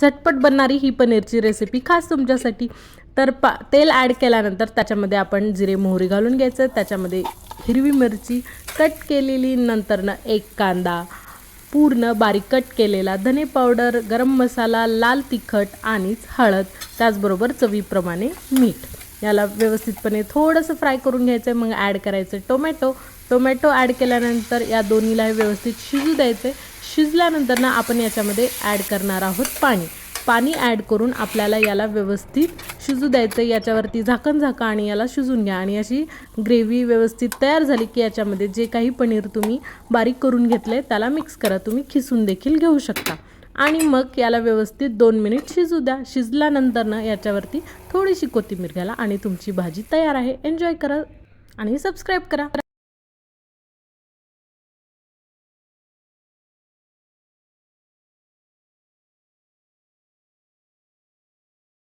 झटपट बनणारी ही पनीरची रेसिपी खास तुमच्यासाठी. तर पा तेल ॲड केल्यानंतर त्याच्यामध्ये आपण जिरे मोहरी घालून घ्यायचं. त्याच्यामध्ये हिरवी मिरची कट केलेली नंतरनं एक कांदा पूर्ण बारीक कट केलेला धने पावडर गरम मसाला लाल तिखट आणि हळद त्याचबरोबर चवीप्रमाणे मीठ. याला व्यवस्थितपणे थोडंसं फ्राय करून घ्यायचं आहे मग ॲड करायचं टोमॅटो टोमॅटो ॲड केल्यानंतर या दोन्हीला व्यवस्थित शिजू द्यायचे शिजल्यानंतर ना आपण याच्यामध्ये ॲड करणार आहोत पाणी. पाणी ॲड करून आपल्याला याला व्यवस्थित शिजू द्यायचं. याच्यावरती झाकण झाका आणि याला शिजून घ्या. आणि अशी ग्रेव्ही व्यवस्थित तयार झाली की याच्यामध्ये जे काही पनीर तुम्ही बारीक करून घेतले त्याला मिक्स करा. तुम्ही खिसून देखील घेऊ शकता. आणि मग याला व्यवस्थित दोन मिनिट शिजू द्या. शिजल्यानंतर ना याच्यावरती थोडीशी कोथिंबीर घ्याला आणि तुमची भाजी तयार आहे. एन्जॉय करा आणि सबस्क्राईब करा.